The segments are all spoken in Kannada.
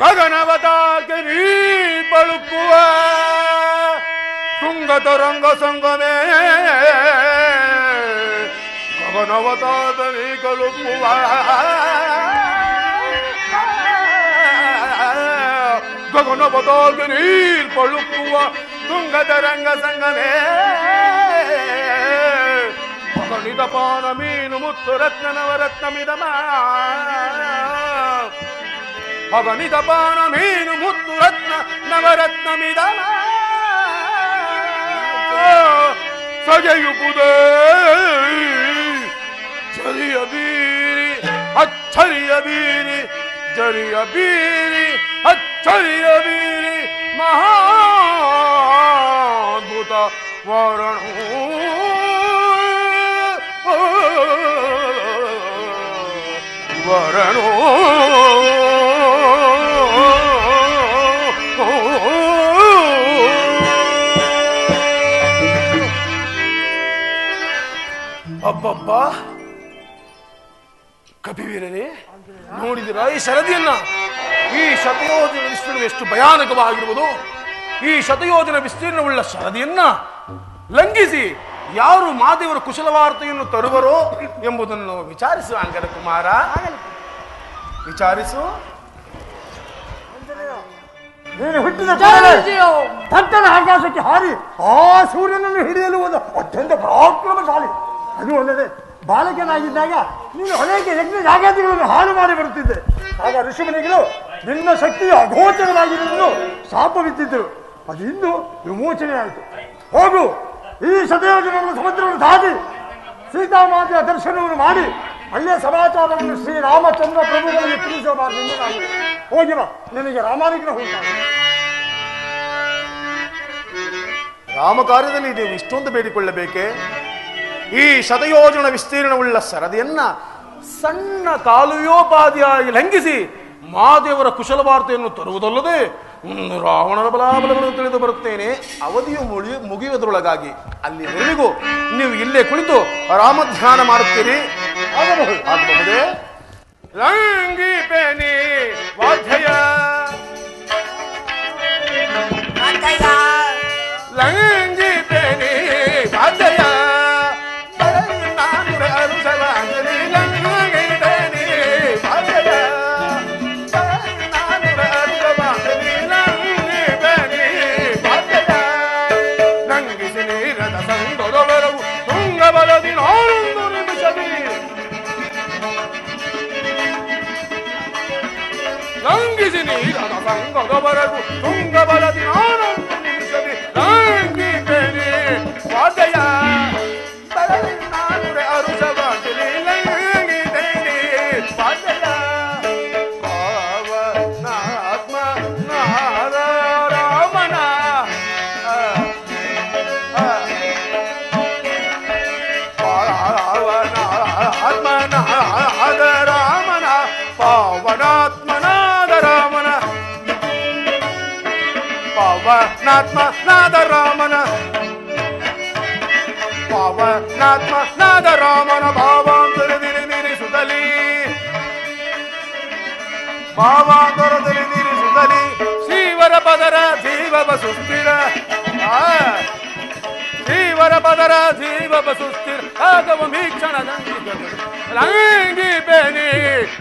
ಗಗನವತಾಗೆ ನೀ ಬಳುಕುವ ತುಂಗ ತರಂಗ ಸಂಗಮೇ ಗಗನವತಾದ ನೀ ಕಳುಕುವ ಗಗನವತಾಗೆ ನೀರ್ ಬಳುಕುವ ತುಂಗ ತರಂಗ ಸಂಗಮೇ ಮಗನಿದ ಪಾನ ಮೀನು ಮುತ್ತು ರತ್ನ ನವರತ್ನ ಮಿದಮ ಮಗನಿದ ಪಾನ ಮೀನು ಮುತ್ತು ರತ್ನ ನವರತ್ನ ಮಿದಮ ಸಜೆಯುವುದೇ ಚರಿಯ ಬೀರಿ ಅಚ್ಚರಿಯ ಬೀರಿ ಜರಿಯ ಬೀರಿ ಅಚ್ಚರಿಯ ಬೀರಿ ಮಹಾದ್ಭುತ ವರಣು ವರಣು ಅಬ್ಬಬ್ಬ. ಕಪಿವೀರರೇ ನೋಡಿದಿರಾ ಈ ಶರದಿಯನ್ನ ಈ ಶತಯೋಜನ ವಿಸ್ತೀರ್ಣ ಎಷ್ಟು ಭಯಾನಕವಾಗಿರುವುದು? ಈ ಶತಯೋಜನ ವಿಸ್ತೀರ್ಣವುಳ್ಳ ಶರದಿಯನ್ನ ಲಂಘಿಸಿ ಯಾರು ಮಾದೇವರ ಕುಶಲವಾರ್ತೆಯನ್ನು ತರುವರೋ ಎಂಬುದನ್ನು ವಿಚಾರಿಸು ಅಂಗದ ಕುಮಾರ. ವಿಚಾರಿಸು. ನೀನು ಹುಟ್ಟಿದ ಆಕಾಶಕ್ಕೆ ಹಾರಿ ಆ ಸೂರ್ಯನನ್ನು ಹಿಡಿಯಲು ಒಂದು ಅತ್ಯಂತ ಪರಾಕ್ರಮಶಾಲಿ ಅದು ಒಳ್ಳೆಯದೇ ಬಾಲಕನಾಗಿದ್ದಾಗ ನೀನು ಅನೇಕ ಯಜ್ಞ ಯಾಗಾದಿಗಳನ್ನು ಹಾಳು ಮಾಡಿ ಬರುತ್ತಿದ್ದೆ ಆಗ ಋಷಿಮುನಿಗಳು ನಿನ್ನ ಶಕ್ತಿಯು ಅಗೋಚರವಾಗಿರುವುದನ್ನು ಶಾಪ ಬಿದ್ದಿದ್ದರು ಅದು ಇಂದು ವಿಮೋಚನೆ ಆಯಿತು. ಹೋಗು, ಈ ಶತಯೋಜನವನ್ನು ಸಮುದ್ರವನ್ನು ದಾಟಿ ಸೀತಾಮಾತೆಯ ದರ್ಶನವನ್ನು ಮಾಡಿ ಅಲ್ಲೇ ಸಮಾಚಾರವನ್ನು ಶ್ರೀರಾಮಚಂದ್ರ ಪ್ರಭುಗಳಿಗೆ ತಿಳಿಸಬಾರದೆಂದು ನಾನು ಹೋಗಿವ ನಿನಗೆ ರಾಮಾನುಗ್ರಹ ರಾಮ ಕಾರ್ಯದಲ್ಲಿ ನೀವು ಇಷ್ಟೊಂದು ಬೇಡಿಕೊಳ್ಳಬೇಕೆ? ಈ ಶತಯೋಜನ ವಿಸ್ತೀರ್ಣವುಳ್ಳ ಸರದಿಯನ್ನ ಸಣ್ಣ ಕಾಲುಯೋಪಾದಿಯಾಗಿ ಲಂಘಿಸಿ ಮಾದೇವರ ಕುಶಲವಾರ್ತೆಯನ್ನು ತರುವುದಲ್ಲದೆ ರಾವಣರ ಬಲಾಬಲಗಳನ್ನು ತಿಳಿದು ಬರುತ್ತೇನೆ. ಅವಧಿಯು ಮುಳಿ, ಮುಗಿಯುವುದರೊಳಗಾಗಿ ಅಲ್ಲಿವರೆಗೂ ನೀವು ಇಲ್ಲೇ ಕುಳಿತು ರಾಮಧ್ಯಾನ ಮಾಡುತ್ತೀರಿ. ಆಗಬಹುದು. ಆಗಬಹುದೇ. ಲಂಘಿಪೆನಿ 上个高坡来住，上个高坡来住。నాత్మ నాద రామన పావనాత్మ నాద రామన భావాంతర దిరి దిరి సుతలి. భావాంతర దిరి దిరి సుతలి. శ్రీవర పదర జీవవ సుస్థిర. శ్రీవర పదర జీవవ సుస్థిర. ఆగవ మీక్షణ లంగి పేని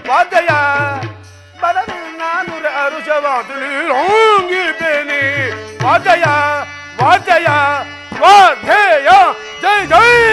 వాదయ బలని నానుర అరుషవాదులు వాజయ వాజయ వాధేయ జై జై!